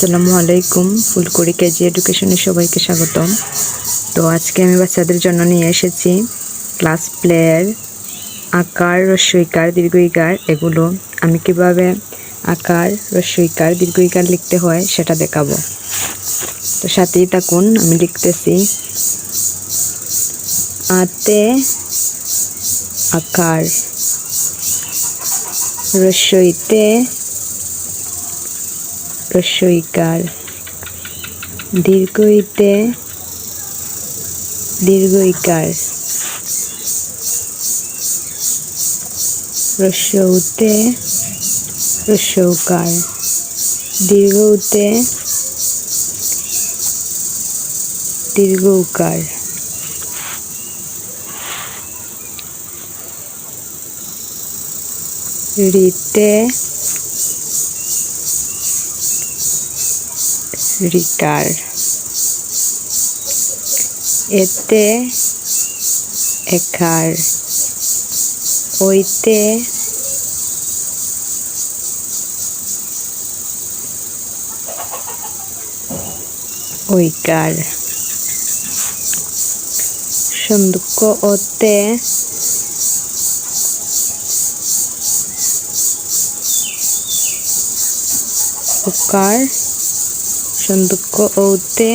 আসসালামু আলাইকুম, ফুলকুড়ি কেজি এডুকেশনে সবাইকে স্বাগতম। তো আজকে আমি বাচ্চাদের জন্য নিয়ে এসেছি ক্লাস প্লেয়ার আকার রস্বইকার দীর্ঘইকার। এগুলো আমি কীভাবে আকার রস্বইকার দীর্ঘইকার লিখতে হয় সেটা দেখাবো। তো সাথেই থাকুন, আমি লিখতেছি, আতে আকার রস্বইতে রস্বইকার দীর্ঘইতে দীর্ঘইকার। রস্যউতে রস্যৌকার দীর্ঘউতে দীর্ঘউকার। রিতে রিকার এতে একার ওইতে ওইকার সন্দুক্ষ ওতে ওকার সন্দুক্ষ ঔতে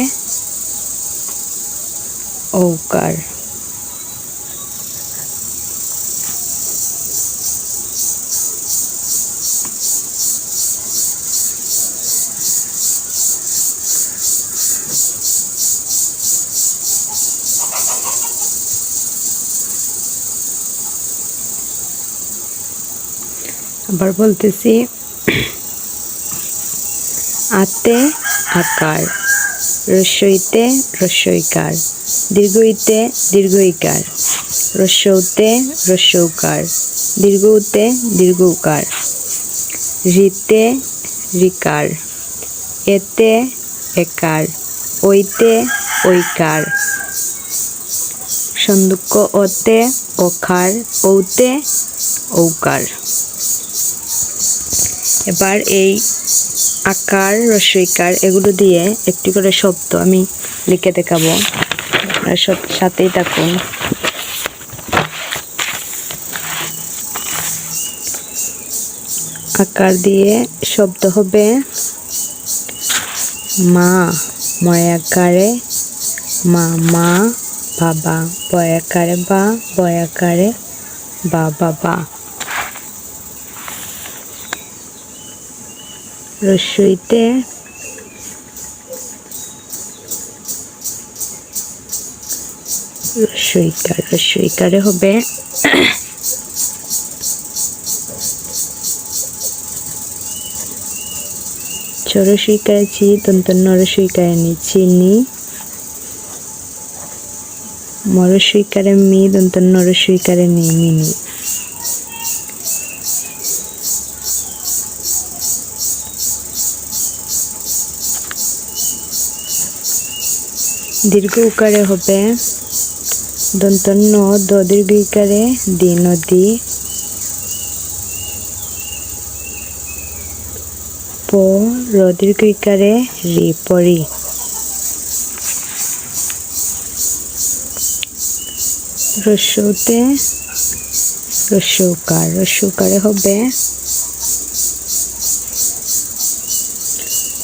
ঔকার। আবার বলতেছি আতে আকার। রস্যইতে রস্যইকার দীর্ঘইতে দীর্ঘইকার। রস্যৌতে রস্যৌকার দীর্ঘউতে দীর্ঘউকার। রিতে রিকার এতে একার। ওইতে ঐকার। সন্দুক্ষ ওতে ওখার। ঔতে ঔকার। এবার এই আকার রস্বইকার এগুলো দিয়ে একটি করে শব্দ আমি লিখে দেখাবো। সব সাথেই থাকুন। আকার দিয়ে শব্দ হবে মা ময়াকারে মা মা, বাবা বয়াকারে বা বয়াকারে বা, বাবা। রস্যইতে রস্যইকার রস্যইকারে হবে চরসইকারে চি দন্তন্য রসইকারে নি চিনি। মরসইকারে মি দন্তন্য রসইকারে নি মিনি। দীর্ঘ উকারে হবে। দন্তন্য দ দীর্ঘ ইকারে দি নদী। প র দীর্ঘ ইকারে রি পরি। রস্যতে রস্যকার রস্যকারে হবে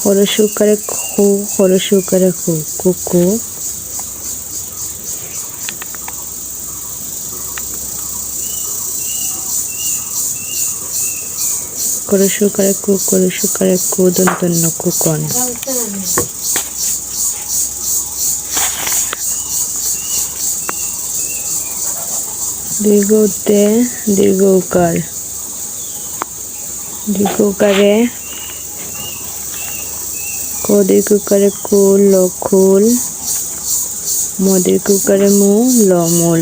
হরসুকারে খু হরসুকারে খু কুকু করসুকারে কু করসুকারে কু দন্তন্য কুকন দীর্ঘতে দীর্ঘ উকার। দীর্ঘ উকারে কদির কুকারে কুল লখুল মদের কুকারে মু লমুল